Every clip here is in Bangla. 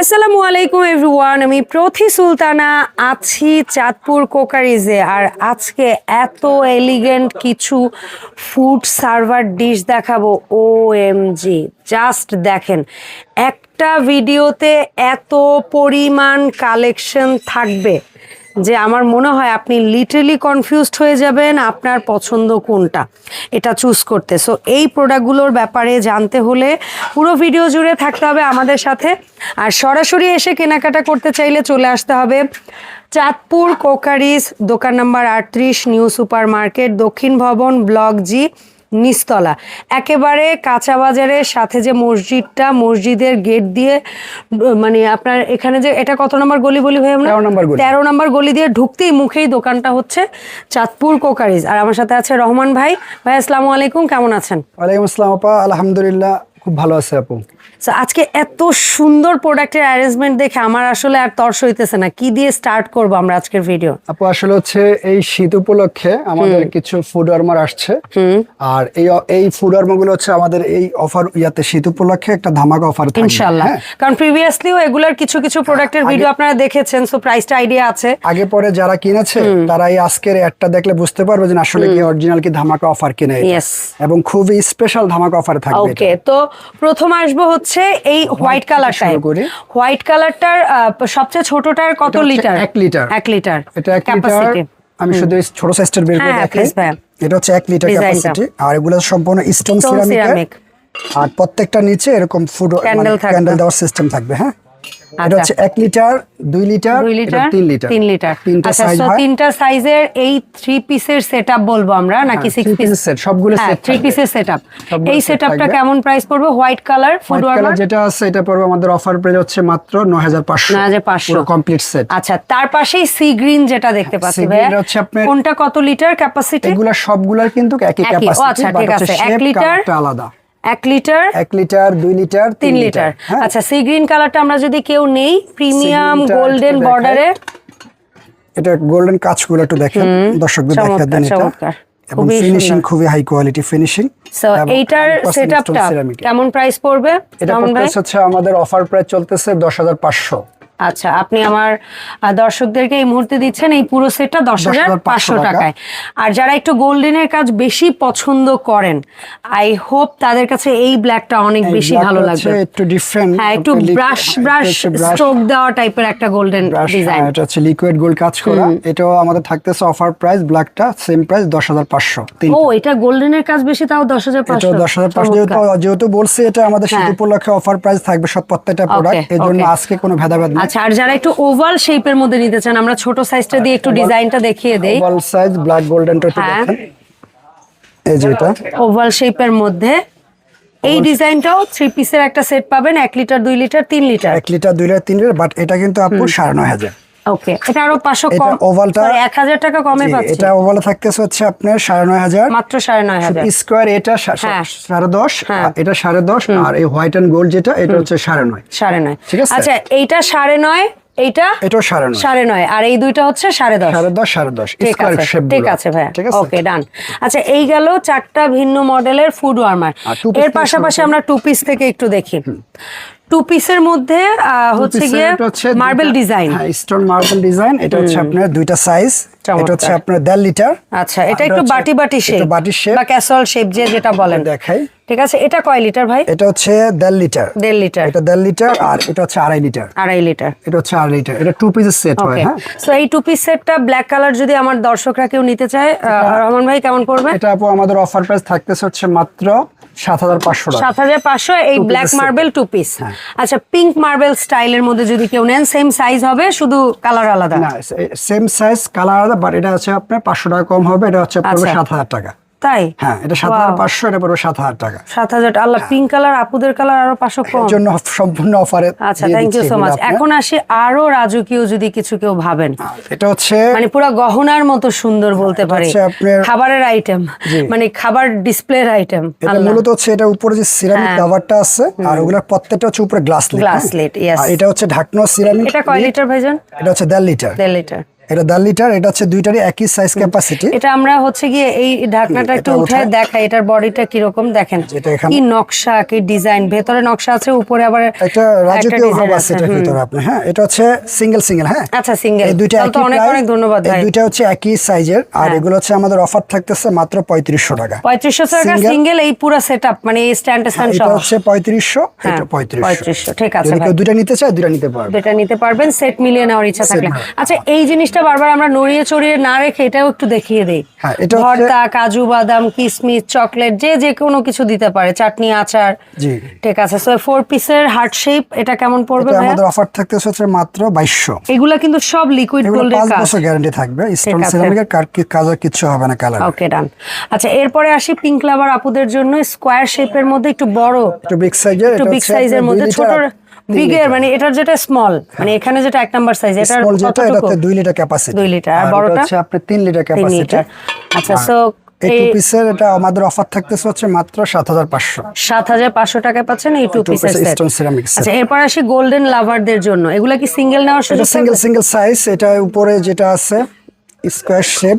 আসসালামু আলাইকুম এভরিওয়ান, আমি প্রথি সুলতানা আছি চাঁদপুর কোকারিজে। আর আজকে এত এলিগেন্ট কিছু ফুড সার্ভার ডিশ দেখাবো ও এম জি জাস্ট দেখেন, একটা ভিডিওতে এত পরিমাণ কালেকশন থাকবে। যে আমার মনে হয় আপনি লিটারলি কনফিউজড হয়ে যাবেন আপনার পছন্দ কোনটা, এটা চুজ করতে। সো এই প্রোডাক্টগুলোর ব্যাপারে জানতে হলে পুরো ভিডিও জুড়ে থাকতে হবে আমাদের সাথে। আর সরাসরি এসে কেনাকাটা করতে চাইলে চলে আসতে হবে চাঁদপুর কোকারিস, দোকান নাম্বার আটত্রিশ, নিউ সুপার মার্কেট দক্ষিণ ভবন, ব্লক জি। নিস্তলা একেবারে কাঁচা বাজারের সাথে যে মসজিদটা মসজিদের গেট দিয়ে মানে আপনার এখানে যে এটা কত নম্বর গলি বলি ভাই আমরা? নম্বর তেরো নম্বর গলি দিয়ে ঢুকতেই মুখেই দোকানটা হচ্ছে চাঁদপুর কোকারিজ। আর আমার সাথে আছে রহমান ভাই। ভাই আসসালামু আলাইকুম। কেমন আছেন? ওয়ালাইকুম আসসালাম আপা। আলহামদুলিল্লাহ। খুব ভালো আছে আপু। আজকে এত সুন্দর প্রোডাক্টের অ্যারেঞ্জমেন্ট দেখে আমার আসলে আর তর্স হইতেছে না। কি দিয়ে স্টার্ট করব আমরা আজকের ভিডিও আপু আসলে হচ্ছে এই শীত উপলক্ষে আমাদের কিছু ফুড আর্মার আসছে। আর এই এই ফুড আর্মারগুলো হচ্ছে আমাদের এই অফার ইয়াতে শীত উপলক্ষে একটা ধামাকা অফার থাকবে। ইনশাল্লাহ হ্যাঁ? কারণ প্রিভিয়াসলিও এগুলার কিছু কিছু প্রোডাক্টের ভিডিও আপনারা দেখেছেন সো প্রাইসটা আইডিয়া আছে। আগে পরে যারা কিনেছে তারা এই আজকের একটা দেখলে বুঝতে পারবে যে আসলে কি অরিজিনাল কি ধামাকা অফার কিনে এটা। এবং খুবই স্পেশাল ধামাকা অফার থাকবে ওকে তো প্রথম আসব হচ্ছে এই হোয়াইট কালারটা। হোয়াইট কালারটার সবচেয়ে ছোটটার কত লিটার এক লিটার। এক লিটার এটা এক লিটার আমি শুধু ছোট সাইজটার বের করে হ্যাঁ, দেখাই। এটা হচ্ছে এক লিটার ক্যাপাসিটি আর এগুলো সম্পূর্ণ স্টোন সিরামিক আর প্রত্যেকটা নিচে এরকম ফুড। ক্যান্ডেল দেওয়ার সিস্টেম থাকবে হ্যাঁ? এটা আচ্ছা। হচ্ছে এক লিটার দুই লিটার দুই এটা লিটার তিন লিটার। তিন লিটার। তিনটা আচ্ছা সাইজ হয়। তিনটা সাইজের এই থ্রি পিসের সেটআপ বলব আমরা নাকি হ্যাঁ, সিক্স পিস piece? set, সবগুলো হ্যাঁ থ্রি থাকবে। পিসের সেটআপ এই সেটআপটা কেমন প্রাইস পড়বে? হোয়াইট কালার ফুড কালার যেটা আছে এটা পড়বে আমাদের অফার প্রাইস হচ্ছে মাত্র 9500 9500 পুরো কমপ্লিট সেট আচ্ছা তার পাশেই সি গ্রিন যেটা দেখতে পাচ্ছি হচ্ছে আপনার- কোনটা কত লিটার ক্যাপাসিটি এগুলা সবগুলার কিন্তু একই ক্যাপাসিটি আচ্ছা, ঠিক আছে, এক লিটার, আলাদা। এক লিটার? এক লিটার দুই লিটার তিন লিটার। হ্যাঁ। আচ্ছা সি গ্রিন কালারটা আমরা যদি কেউ নেই প্রিমিয়াম গোল্ডেন বর্ডারে এটা গোল্ডেন কাজগুলো একটু দেখেন। দর্শকদের দেখা দেন এটা। এবং ফিনিশিং খুবই হাই কোয়ালিটি ফিনিশিং সো এইটার সেটআপটা কেমন প্রাইস পড়বে? এটা? পড়তেছে হচ্ছে আমাদের অফার প্রাইস চলতেছে দশ হাজার পাঁচশো। আচ্ছা আপনি আমার দর্শকদেরকে এই মুহূর্তে দিচ্ছেন এই পুরো সেটটা দশ হাজার পাঁচশো টাকায়। আর যারা একটু গোল্ডেনের কাজ বেশি পছন্দ করেন আই হোপ তাদের কাছে এই ব্ল্যাকটা অনেক বেশি ভালো লাগবে। একটু ডিফারেন্ট হ্যাঁ একটু ব্রাশ ব্রাশ স্ট্রোক দেওয়া টাইপের একটা গোল্ডেন ডিজাইন এটা হচ্ছে লিকুইড গোল্ড কাজ করা। এটাও আমাদের থাকতেছে অফার প্রাইস ব্ল্যাকটা সেম প্রাইস দশ হাজার পাঁচশো ও এটা গোল্ডেনের কাজ বেশি তাও দশ হাজার পাঁচশো। দশ হাজার পাঁচশো যেহেতু যেহেতু বলছি এটা আমাদের শীত হ্যাঁ। উপলক্ষে অফার প্রাইস থাকবে সব প্রত্যেকটা প্রোডাক্ট জন্য আজকে কোনো ভেদাভেদ নেই। আচ্ছা আর যারা একটু ওভাল শেপের মধ্যে নিতে চান আমরা ছোট সাইজটা দিয়ে একটু ডিজাইনটা দেখিয়ে দেই। ওভাল সাইজ ব্ল্যাক গোল্ডেনটা একটু। দেখেন। এই যে এটা। ওভাল শেপের মধ্যে। এই ডিজাইনটাও থ্রি পিসের একটা সেট পাবেন এক লিটার দুই লিটার তিন লিটার এক লিটার দুই লিটার তিন লিটার বাট এটা কিন্তু আপু সাড়ে নয় হাজার। ওকে এটা আরও পাঁচশো এটা কম। ওভালটা- এক হাজার টাকা কমে পাচ্ছি। এটা ওভালে থাকতেছে হচ্ছে আপনার সাড়ে নয় হাজার। মাত্র সাড়ে নয় হাজার। স্কোয়ার এটা সা- সা- হ্যাঁ। হ্যাঁ। এটা আর এই হোয়াইট গোল্ড যেটা এটা হচ্ছে ঠিক আছে? আচ্ছা এইটা সাড়ে নয় এইটা এটাও সাড়ে নয়। সাড়ে নয় আর এই দুইটা হচ্ছে সাড়ে দশ। সাড়ে দশ সাড়ে দশ। ঠিক আছে ঠিক আছে ভাইয়া। ওকে ডান আচ্ছা এই গেল চারটা ভিন্ন মডেলের ফুড ওয়ার্মার এর পাশাপাশি আমরা টু পিস থেকে একটু দেখি। টু পিসের মধ্যে আহ, হচ্ছে গিয়ে মার্বেল ডিজাইন হ্যাঁ স্টোন মার্বেল ডিজাইন এটা হচ্ছে আপনার দুইটা সাইজ। এটা হচ্ছে আপনার দেড় লিটার। আচ্ছা এটা একটু বাটি বাটি শেপ বাটি শেপ বা ক্যাসল শেপ যে যেটা বলেন। দেখাই। ঠিক আছে এটা কয় লিটার ভাই? এটা হচ্ছে লিটার। লিটার। এটা লিটার আর এটা হচ্ছে আড়াই লিটার। আড়াই লিটার। এটা হচ্ছে আড়াই লিটার। এটা টু পিসের সেট হয় হ্যাঁ? সো এই টু পিস সেটটা ব্ল্যাক কালার যদি আমার দর্শকরা কেউ নিতে চায় রহমান ভাই কেমন পড়বে এটা আপু আমাদের অফার প্রাইস থাকতেছে হচ্ছে মাত্র সাত হাজার পাঁচশো টাকা। সাত হাজার পাঁচশো এই ব্ল্যাক মার্বেল টু পিস। আচ্ছা পিঙ্ক মার্বেল স্টাইলের মধ্যে যদি কেউ নেন সেম সাইজ হবে শুধু কালার আলাদা। না সেম সাইজ কালার আলাদা বাট এটা হচ্ছে আপনার পাঁচশো টাকা কম হবে এটা হচ্ছে পড়বে আচ্ছা। সাত হাজার টাকা। তাই? হ্যাঁ এটা সাত হাজার পাঁচশো এটা পড়বে সাত হাজার টাকা। সাত হাজার আল্লাহ পিঙ্ক কালার আপুদের কালার আরও পাঁচশো কম। জন্য সম্পূর্ণ অফারে আচ্ছা থ্যাংক ইউ সো মাচ এখন আসি আরও রাজকীয় যদি কিছু কেউ ভাবেন। এটা হচ্ছে মানে পুরো গহনার মতো সুন্দর বলতে পারি। খাবারের আইটেম মানে খাবার ডিসপ্লের আইটেম এটা মূলত হচ্ছে এটা উপরে যে সিরামিক হ্যাঁ। কাভারটা আছে আর ওগুলোর প্রত্যেকটা হচ্ছে উপরে গ্লাস Glass lid, yes. আর এটা হচ্ছে ঢাকনো সিরামিক এটা কয় লিটার ভাইজান? এটা হচ্ছে দেড় লিটার দেড় লিটার এটা দেড় লিটার এটা হচ্ছে দুইটারই একই সাইজ ক্যাপাসিটি এটা আমরা হচ্ছে গিয়ে এই ঢাকনাটা একটু উঠায়। দেখাই এটার বডিটা কীরকম দেখেন। কি নকশা কি ডিজাইন ভেতরে নকশা আছে উপরে আবার একটা রাজকীয় ভাব আছে এটার ভিতরে আপনি হ্যাঁ? এটা হচ্ছে সিঙ্গেল সিঙ্গেল হ্যাঁ? আচ্ছা সিঙ্গেল এই দুইটা একই অনেক অনেক ধন্যবাদ ভাই। দুইটা হচ্ছে একই সাইজের আর হ্যাঁ। এগুলো হচ্ছে আমাদের অফার থাকতেছে মাত্র পঁয়ত্রিশশো টাকা। পঁয়ত্রিশশো টাকা সিঙ্গেল এই পুরো সেট আপ মানে এই স্ট্যান্ড স্ট্যান্ড এটা হচ্ছে পঁয়ত্রিশশো হ্যাঁ, এটা পঁয়ত্রিশশো 3500 ঠিক আছে যদি কেউ দুইটা নিতে চায় দুইটা নিতে পারবে। দুটা নিতে পারবেন সেট মিলিয়ে নেওয়ার ইচ্ছা থাকলে। আচ্ছা এই জিনিসটা বারবার আমরা নড়িয়ে চড়িয়ে না রেখে এটাও একটু দেখিয়ে দেই। হ্যাঁ, ভর্তা কাজু বাদাম কিশমিশ চকলেট যে যে কোনো কিছু দিতে পারে। চাটনি আচার জি। ঠিক আছে। সো ফোর পিসের হার্ট শেপ এটা কেমন পড়বে আমাদের অফার থাকতেছে হচ্ছে মাত্র বাইশশো। এগুলা কিন্তু সব লিকুইড গোল্ডের কাজ। বছর গ্যারান্টি থাকবে। স্টোন। সিরামিকের কাজের কিচ্ছু হবে না কালার ওকে ডান আচ্ছা এরপরে আসি পিঙ্ক লাভার আপুদের জন্য। স্কোয়ার শেপের মধ্যে একটু বড় একটু বিগ সাইজের একটু বিগ সাইজের মধ্যে। ছোট বিগের মানে এটার যেটা স্মল মানে এখানে যেটা এক নাম্বার সাইজ এটার স্মল যেটা এটাতে দুই লিটার ক্যাপাসিটি দুই লিটার, আর বড়টা? হচ্ছে আপনার তিন লিটার ক্যাপাসিটি আচ্ছা সো এই টু পিসের এটা আমাদের অফার থাকতেছে হচ্ছে মাত্র সাত হাজার পাঁচশো। সাত হাজার পাঁচশো টাকায় পাচ্ছেন এই টু পিসের piece set stone ceramic set। আচ্ছা এরপর আসি গোল্ডেন লাভারদের জন্য। এগুলা কি সিঙ্গেল নেওয়ার সুযোগ সিঙ্গেল সিঙ্গেল সাইজ এটা উপরে যেটা আছে স্কোয়ার শেপ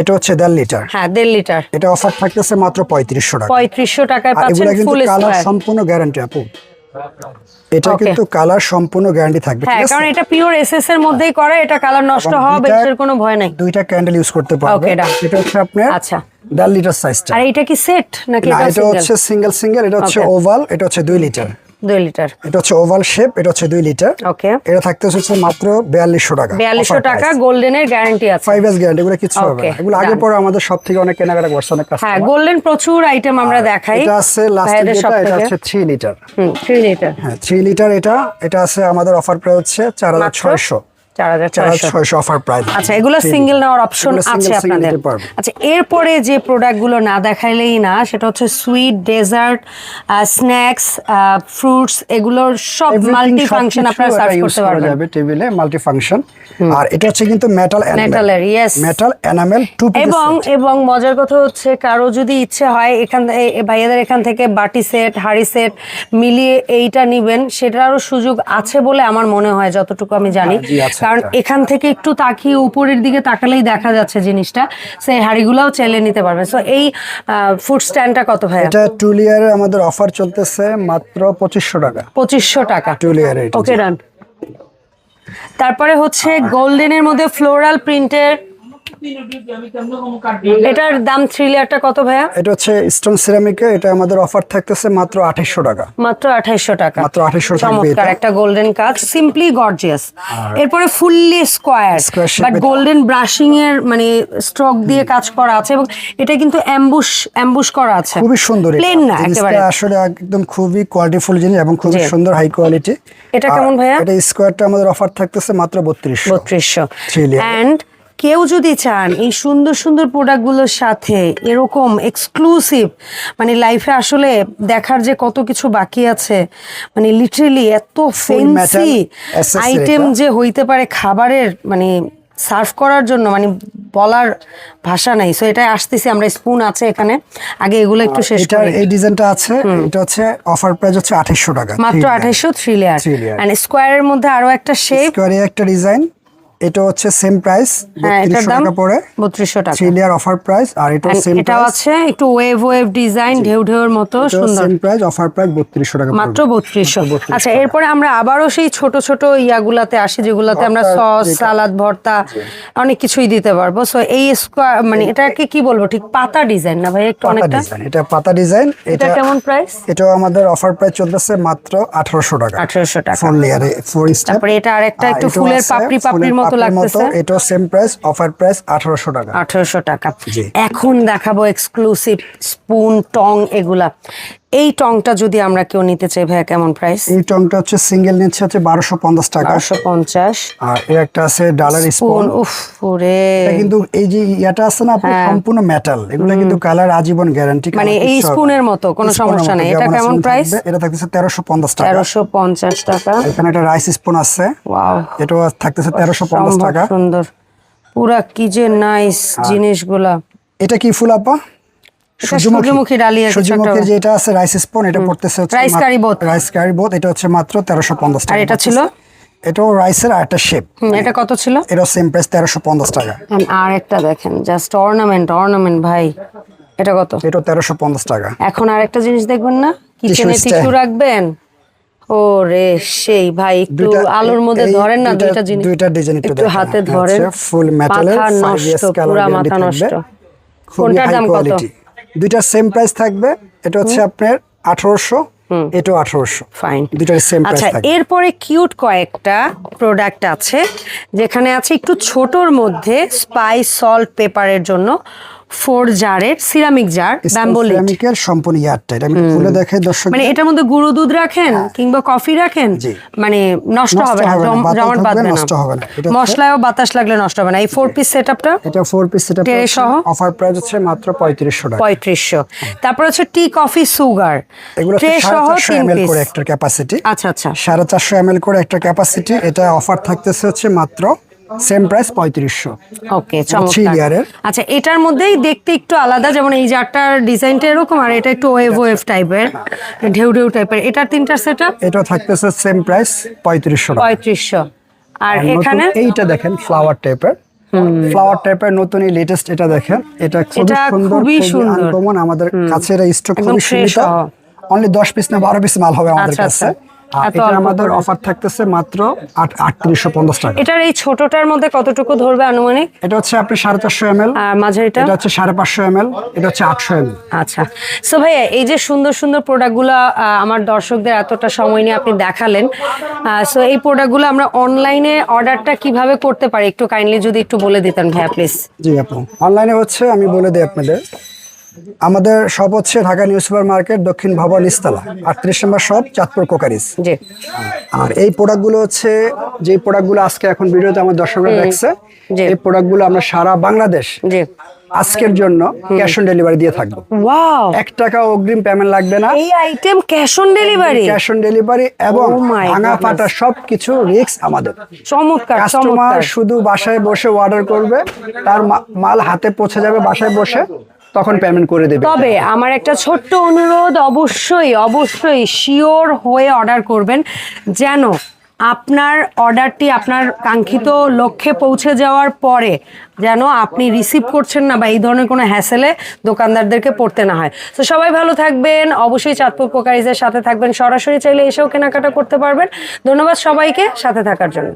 এটা হচ্ছে দেড় লিটার হ্যাঁ দেড় লিটার এটা অফার থাকতেছে মাত্র পঁয়ত্রিশশো টাকা পঁয়ত্রিশশো টাকায় পাচ্ছেন ফুল কালার সম্পূর্ণ গ্যারান্টি আপু। এটা কিন্তু কালার সম্পূর্ণ গ্যারান্টি থাকবে হ্যাঁ কারণ এটা পিওর এসএস এর মধ্যেই করে এটা কালার নষ্ট হওয়া বেশের কোনো ভয় নাই। দুইটা ক্যান্ডেল ইউজ করতে পারবে। এটা হচ্ছে আপনার আচ্ছা। দেড় লিটার সাইজটা আর এটা কি সেট নাকি এটা হচ্ছে সিঙ্গেল সিঙ্গেল এটা হচ্ছে ওভাল এটা হচ্ছে দুই লিটার 2 লিটার। এটা হচ্ছে ওভাল শেপ এটা হচ্ছে 2 লিটার। ওকে এটা থাকতেছে হচ্ছে মাত্র 4200 টাকা। 4200 টাকা গোল্ডেনের গ্যারান্টি আছে। 5 ইয়ার্স গ্যারান্টি এগুলো কিছু হবে না। এগুলো আগে পরে আমাদের সব থেকে অনেক কেনাকাটা করছে অনেক কাস্টমার হ্যাঁ গোল্ডেন প্রচুর আইটেম আমরা দেখাই। এটা আছে লাস্ট যেটা এটা হচ্ছে 3 লিটার হুম 3 লিটার হ্যাঁ 3 লিটার এটা এটা আছে আমাদের অফার প্রাইস হচ্ছে 4600 অফার প্রাইস আচ্ছা এগুলো সিঙ্গেল নেওয়ার অপশন আছে আপনাদের। আচ্ছা এরপরে যে প্রোডাক্টগুলো না দেখাইলেই না সেটা হচ্ছে সুইট ডেজার্ট স্ন্যাক্স ফ্রুটস এগুলোর সব মাল্টি ফাংশন আপনারা সার্চ করতে পারবেন। টেবিলে মাল্টি ফাংশন আর এটা হচ্ছে কিন্তু মেটাল Metal-এর, মেটাল এনামেল টু এবং এবং মজার কথা হচ্ছে কারও যদি ইচ্ছে হয় এখান ভাইয়াদের এখান থেকে বাটি সেট হাড়ি সেট মিলিয়ে এইটা নিবেন সেটারও সুযোগ আছে বলে আমার মনে হয় যতটুকু আমি জানি। হ্যাঁ, কারণ এখান থেকে একটু তাকিয়ে উপরের দিকে তাকালেই দেখা যাচ্ছে জিনিসটা। সেই হাড়িগুলাও চেলে নিতে পারবে। সো এই ফুড স্ট্যান্ডটা কত ভাই এটা টু লেয়ারের আমাদের অফার চলতেছে মাত্র পঁচিশশো টাকা। পঁচিশশো টাকা। টু লেয়ারের ওকে রান তারপরে হচ্ছে গোল্ডেনের মধ্যে ফ্লোরাল প্রিন্টের এটার দাম থ্রি লেয়ারটা কত ভাইয়া? এটা হচ্ছে স্টোন সিরামিকে এটা আমাদের অফার থাকতেছে মাত্র আঠাইশশো টাকা। মাত্র আঠাইশশো টাকা। মাত্র 2800 থাকবে চমৎকার একটা গোল্ডেন কাজ সিম্পলি গর্জিয়াস এরপরে fully square but golden brushing এর মানে স্ট্রোক দিয়ে কাজ করা আছে এবং এটা কিন্তু অ্যাম্বুশ অ্যাম্বুশ করা আছে। খুবই সুন্দর প্লেন না একেবারে। আসলে একদম খুবই কোয়ালিটিফুল জিনিস এবং খুবই সুন্দর হাই কোয়ালিটি এটা কেমন ভাইয়া? এটা স্কোয়ারটা আমাদের অফার থাকতেছে মাত্র বত্রিশশো। বত্রিশশো। অ্যান্ড কেউ যদি চান এই সুন্দর সুন্দর প্রোডাক্টগুলোর সাথে এরকম এক্সক্লুসিভ মানে লাইফে আসলে দেখার যে কত কিছু বাকি আছে মানে লিটারেলি এত ফেন্সি আইটেম যে হইতে পারে খাবারের মানে সার্ভ করার জন্য মানে বলার ভাষা নাই। সো এটাই আসতেছি আমরা স্পুন আছে এখানে। আগে এগুলো একটু শেষ করি। এই ডিজাইনটা আছে এটা হচ্ছে অফার প্রাইস হচ্ছে আঠাইশশো টাকা মাত্র আঠাইশো থ্রি লেয়ার। অ্যান্ড স্কোয়ারের মধ্যে আরও একটা শেপ স্কোয়ারে একটা ডিজাইন এটা হচ্ছে সেম প্রাইস হ্যাঁ এটার বত্রিশশো দাম টাকা পড়ে। বত্রিশশো টাকা। থ্রি লেয়ার অফার প্রাইস আর এটা সেম প্রাইস আছে একটু ওয়েভ ওয়েভ ডিজাইন ঢেউ ঢেউর মতো সুন্দর। সেম প্রাইস অফার প্রাইস বত্রিশশো টাকা মাত্র পড়বে। বত্রিশশো। মাত্র 3200 আচ্ছা এরপরে আমরা আবারও সেই ছোট ছোট ইয়াগুলাতে আসি যেগুলাতে আমরা সস সালাদ ভর্তা অনেক কিছুই দিতে পারব। সো এই স্কোয়ার মানে এটাকে কি বলব ঠিক পাতা ডিজাইন না ভাই একটু পাতা অনেকটা? ডিজাইন এটা পাতা ডিজাইন এটা এটা কেমন প্রাইস এটাও আমাদের অফার প্রাইস চলতেছে মাত্র আঠারোশো টাকা। আঠারোশো টাকা। ফোর লেয়ারে ফোর স্টেপ তারপরে এটা আরেকটা একটু ফুলের পাপড়ি পাপড়ির মতো লাগতেছে? এটা সেম প্রাইস অফার প্রাইস আঠারোশো টাকা। আঠারোশো টাকা। এখন দেখাবো এক্সক্লুসিভ স্পুন টং এগুলা। এই টংটা যদি আমরা কেউ নিতে চাই ভাইয়া কেমন প্রাইস এই টংটা হচ্ছে সিঙ্গেল নিচ্ছে হচ্ছে বারোশো পঞ্চাশ টাকা। বারোশো পঞ্চাশ। আর এর একটা আছে ডালার স্পুন স্পুন। উফ ওরে। কিন্তু এই যে ইয়াটা আছে না আপনার সম্পূর্ণ মেটাল এগুলো কিন্তু কালার আজীবন গ্যারান্টি হ্যাঁ। মানে এই স্পুনের মতো কোনো সমস্যা নেই। এটা কেমন প্রাইস এটা থাকতেছে তেরোশো পঞ্চাশ টাকা। তেরোশো পঞ্চাশ টাকা। এখানে একটা রাইস স্পুন আছে। ওয়াও এটাও থাকতেছে তেরোশো পঞ্চাশ টাকা। সুন্দর। পুরা কি যে নাইস জিনিসগুলা। এটা কি ফুল আপা? সূর্যমুখী। কিছু সূর্যমুখীর যেটা আছে রাইস স্পুন এটা পড়তেছে হচ্ছে Rice curry both। Rice curry এটা হচ্ছে মাত্র তেরোশো পঞ্চাশ টাকা আর এটা ছিল? এটাও রাইসের আর একটা শেপ এটা কত ছিল? এটা সেম প্রাইস টাকা। And আর একটা দেখেন জাস্ট অর্নামেন্ট অর্নামেন্ট ভাই। এটা কত? টাকা। এখন আর একটা জিনিস দেখবেন না? কিচেনে টিস্যু রাখবেন? ও রে সেই ভাই একটু আলোর মধ্যে ধরেন না দুইটা- জিনিস। দুইটা ডিজাইন একটু হাতে ধরেন। নষ্ট color মাথা নষ্ট। কোনটার দাম কত? Quality। দুইটা সেম প্রাইস থাকবে। এটা হচ্ছে আপনার আঠারোশো এটাও আঠারোশো। ফাইন দুইটার সেম আচ্ছা এরপরে কিউট কয়েকটা প্রোডাক্ট আছে যেখানে আছে একটু ছোটর মধ্যে স্পাইস সল্ট পেপারের জন্য। ফোর জারের সিরামিক জার ব্যাম্বোলিট সিরামিকের সম্পূর্ণ ইয়ারটা। এটা আমি খুলে দেখাই দর্শক মানে এটার মধ্যে গুঁড়ো দুধ রাখেন কিংবা কফি রাখেন মানে নষ্ট হবে না জমাট বাঁধবে নষ্ট হবে না। মশলায়ও বাতাস লাগলে নষ্ট হবে না। এই ফোর পিস সেটআপটা এটা ফোর পিস সেটা ট্রে সহ? অফার প্রাইস হচ্ছে মাত্র পঁয়ত্রিশশো টাকা। পঁয়ত্রিশশো। তারপর হচ্ছে টি কফি সুগার এগুলো সহ চারশো তিন এম পিস করে একটা ক্যাপাসিটি আচ্ছা আচ্ছা। সাড়ে চারশো এম করে একটা ক্যাপাসিটি এটা অফার থাকতেছে হচ্ছে মাত্র সেম প্রাইস পঁয়ত্রিশশো। ওকে চমৎকার। আচ্ছা এটার মধ্যেই দেখতে একটু আলাদা যেমন এই জারটার ডিজাইনটা এরকম আর এটা একটু ওয়েভ ওয়েভ টাইপের ঢেউ ঢেউ টাইপের এটার তিনটা সেটআপ এটা থাকতেছে সেম প্রাইস পঁয়ত্রিশশো পঁয়ত্রিশশো। আর এখানে? এইটা দেখেন ফ্লাওয়ার টাইপের ফ্লাওয়ার টাইপের নতুন এই লেটেস্ট এটা দেখেন এটা খুবই সুন্দর খুবই সুন্দর। আমাদের কাছে এটা স্টক খুবই সীমিত। অনলি দশ পিস না বারো পিস মাল হবে আমাদের আচ্ছা, কাছে আচ্ছা। এত এটা আমাদের অফার থাকতেছে মাত্র আট আটত্রিশশো পঞ্চাশ টাকা। এটার এই ছোটটার মধ্যে কতটুকু ধরবে আনুমানিক? এটা হচ্ছে আপনি সাড়ে চারশো এম এল আর মাঝারিটা? এটা হচ্ছে সাড়ে পাঁচশো এম এল এটা হচ্ছে আটশো এম আচ্ছা। সো ভাইয়া এই যে সুন্দর সুন্দর প্রোডাক্টগুলো আমার দর্শকদের এতটা সময় নিয়ে আপনি দেখালেন সো এই প্রোডাক্টগুলো আমরা অনলাইনে অর্ডারটা কীভাবে করতে পারি? একটু কাইন্ডলি যদি একটু বলে দিতেন ভাইয়া প্লিজ জি আপু। অনলাইনে হচ্ছে আমি বলে দিই আপনাদের। আমাদের শপ হচ্ছে ঢাকা নিউ সুপার মার্কেট দক্ষিণ ভবন ইস্তালা আটত্রিশ নম্বর শপ চাঁদপুর কোকারিস। জি। আর এই প্রোডাক্টগুলো হচ্ছে যে প্রোডাক্টগুলো আজকে এখন ভিডিওতে আমার দর্শকরা দেখছে। এই প্রোডাক্টগুলো আমরা সারা বাংলাদেশ জি। আজকের জন্য ক্যাশ অন ডেলিভারি দিয়ে থাকব। ওয়াও। এক টাকা অগ্রিম পেমেন্ট লাগবে না। এই item cash on delivery cash on delivery এবং Oh ভাঙা. ফাটা সব কিছু রিক্স আমাদের। চমৎকার কাস্টমার শুধু বাসায় বসে অর্ডার করবে তার মাল হাতে পৌঁছে যাবে বাসায় বসে। তখন পেমেন্ট করে দেবে? তবে আমার একটা ছোট্ট অনুরোধ অবশ্যই অবশ্যই শিওর হয়ে অর্ডার করবেন যেন আপনার অর্ডারটি আপনার কাঙ্ক্ষিত লক্ষ্যে পৌঁছে যাওয়ার পরে যেন আপনি রিসিভ করছেন না বা এই ধরনের কোনো হ্যাসেলে দোকানদারদেরকে পড়তে না হয়। তো সবাই ভালো থাকবেন অবশ্যই চাঁদপুর পোকারিজের সাথে থাকবেন। সরাসরি চাইলে এসেও কেনাকাটা করতে পারবেন। ধন্যবাদ সবাইকে সাথে থাকার জন্য।